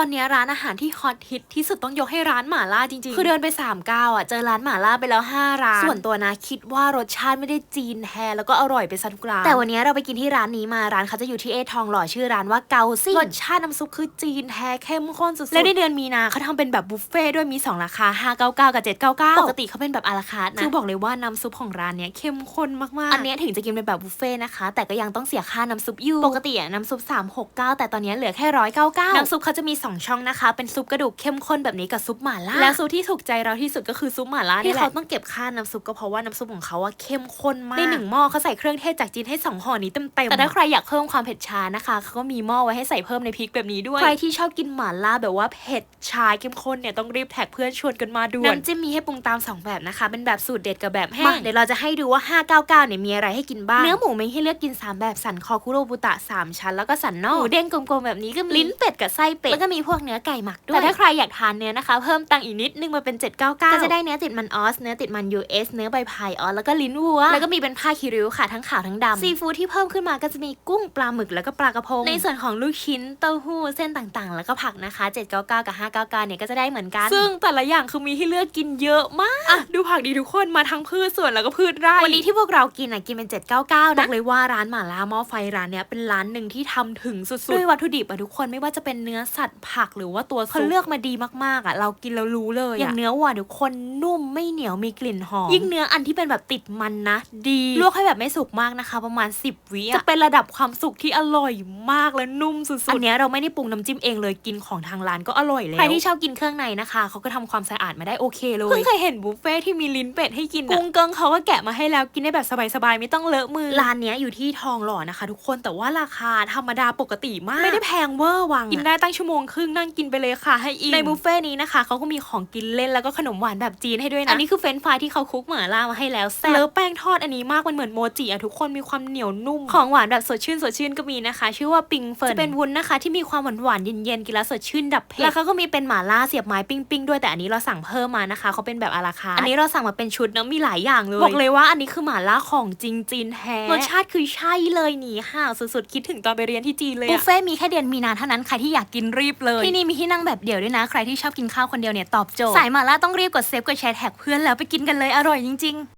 อนเนี้ยร้านอาหารที่ฮอตฮิตที่สุดต้องยกให้ร้านหม่าล่าจริงๆ คือเดินไป3ามก้าวอะเจอร้านหม่าล่าไปแล้ว 5 ร้าน ส่วนตัวนะคิดว่ารสชาติไม่ได้จีนแท้แล้วก็อร่อยไปซะทุกร้านแต่วันเนี้ยเราไปกินที่ร้านนี้มาร้านเขาจะอยู่ที่เอทองหล่อชื่อร้านว่าเกาซี่รสชาติน้ำซุปคือจีนแท้เข้มข้นสุดๆและในเดือนมีนาเขาทำเป็นแบบบุฟเฟ่ต์ด้วยมี 2 ราคา 599 กับ 799 ปกติเขาเป็นแบบอาราคาร์ทนะคือบอกเลยว่าน้ำซุปของร้านเนี้ยเข้มข้นมากๆ อันเนี้ยถึงจะกินเป็นแบบบุฟเฟ่ต์นะคะ แต่ก็ยังต้องเสียค่าน้ำซุปอยู่ปกติอะน้ำซุป369 แต่ตอนเนี้ยเหลือแค่199น้ำซุปเขาจะมี2ช่องนะคะ เป็นซุปกระดูกเข้มข้นแบบนี้กับซุปหม่าล่าและซุปที่ถูกใจเราที่สุดก็คือซุปหม่าล่าที่เขาต้องเก็บค่าน้ำซุปก็เพราะว่าน้ำซุปของเขาอะเข้มข้นมากในหนึ่งหม้อเขาใส่เครื่องเทศจากจีนให้สองห่อนี้เต็มๆแต่ถ้าใครอยากเพิ่มความเผ็ดชานะคะเขาก็มีหม้อไว้ให้ใส่เพิ่มในพริกแบบนี้ด้วยใครที่ชอบกินหม่าล่าแบบว่าเผ็ดชาเข้มข้นเนี่ยต้องรีบแท็กเพื่อนชวนกันมาด่วนน้ำจิ้มมีให้ปรุงตาม 2 แบบนะคะ เป็นแบบสูตรเด็ดกับแบบแห้งเดี๋ยวเราจะให้ดูว่า 599เนี่ยมีอะไรให้กินบ้างเนื้อหมูมีให้เลือกกิน 3 แบบสันคอคุโรบุตะ 3 ชั้น แล้วก็สันนอกหมูเด้งกลมๆแบบนี้ก็มีลิ้นเป็ดกับไส้เป็ดแล้วก็มีพวกเนื้อไก่หมักด้วย แต่ถ้าใครอยากทานเนื้อนะคะ เพิ่มตังค์อีกนิดนึงมาเป็น 799ก็จะได้เนื้อติดมันออส เนื้อติดมัน US เนื้อใบพายออสแล้วก็ลิ้นวัว แล้วก็มีเป็นผ้าคิริ้วค่ะทั้งขาวทั้งดำซีฟู้ดที่เพิ่มขึ้นมาก็จะมีกุ้งปลาหมึกแล้วก็ปลากระพง ในส่วนของลูกชิ้นเต้าหู้เส้นต่างๆ แล้วก็ผักนะคะ 799 กับ 599 เนี่ยก็จะได้เหมือนกัน ซึ่งแต่ละอย่างคือมีให้เลือกกินเยอะมากอะดูผักดีทุกคนมาทั้งพืชสวนแล้วก็พืชไร่วันนี้ที่พวกเรากินอะกินเป็น 799นะบอกเลยว่าร้านหม่าล่าหม้อไฟร้านเนี้ยเป็นร้านหนึ่งที่ทำถึงสุดๆด้วยวัตถุดิบอะทุกคนไม่ว่าจะเป็นเนื้อสัตว์ผักหรือว่าตัวซุปเขาเลือกมาดีมากๆอะเรากินแล้วรู้เลยอย่างเนื้อวัวทุกคนนุ่มไม่เหนียวมีกลิ่นหอมยิ่งเนื้ออันที่เป็นแบบติดมันนะ ดีลวกให้แบบไม่สุกมากนะคะ ประมาณ 10วิอะจะเป็นระดับความสุกที่อร่อยมากและนุ่มสุดๆอันเนี้ยเราไม่ได้ปรุงน้ำจิ้มเองเลยกินของทางร้านก็อร่อยแล้วใครที่ชอบกินเครื่องในนะคะเขาก็ทำความสะอาดมาได้โอเคเลยเพิ่งเคยเห็นบุฟเฟ่ที่มีลิ้นเป็ดให้กินกุ้งเกิงเขาก็แกะมาให้แล้วกินได้แบบสบายๆไม่ต้องเลอะมือร้านเนี้ยอยู่ที่ทองหล่อนะคะ ทุกคนแต่ว่าราคาธรรมดาปกติมากไม่ได้แพงเวอร์วังกินได้ตั้งชั่วโมงครึ่งนั่งกินไปเลยค่ะให้อิ่มในบุฟเฟ่นี้นะคะเขาก็มีของกินเล่นแล้วก็ขนมหวานแบบจีนให้ด้วยนะอันนี้คือเฟรนช์ฟรายที่เขาคลุกหม่าล่ามาให้แล้วแซ่บเลิฟแป้งทอดอันนี้มากมันเหมือนโมจิอะทุกคนมีความเหนียวนุ่มของหวานแบบสดชื่นสดชื่นก็มีนะคะ ชื่อว่าปิงเฟิร์นจะเป็นวุ้นนะคะ ที่มีความหวานหวานๆเย็นๆกินแล้วสดชื่นดับเผ็ดแล้วเขาก็มีเป็นหม่าล่าเสียบไม้ปิ้งๆด้วยแต่อันนี้เราสั่งเพิ่มมานะคะเขาเป็นแบบอาราคาร์ทอันนี้เราสั่งมาเป็นชุดนะมีหลายอย่างเลยบอกเลยว่าอันนี้คือหม่าล่าของจริงจีนแท้รสชาติคือใช่เลยหนีห่าวสุดๆคิดถึงตอนไปเรียนที่จีนเลยบุฟเฟ่มีแค่เดือนมีนาเท่านั้นใครที่อยากกินรีบเลย ที่นี่มีที่นั่งแบบเดี่ยวด้วยนะ ใครที่ชอบกินข้าวคนเดียวเนี่ยตอบโจทย์ สายหม่าล่าต้องรีบกดเซฟกดแชร์แท็กเพื่อนแล้วไปกินกันเลยอร่อยจริง ๆ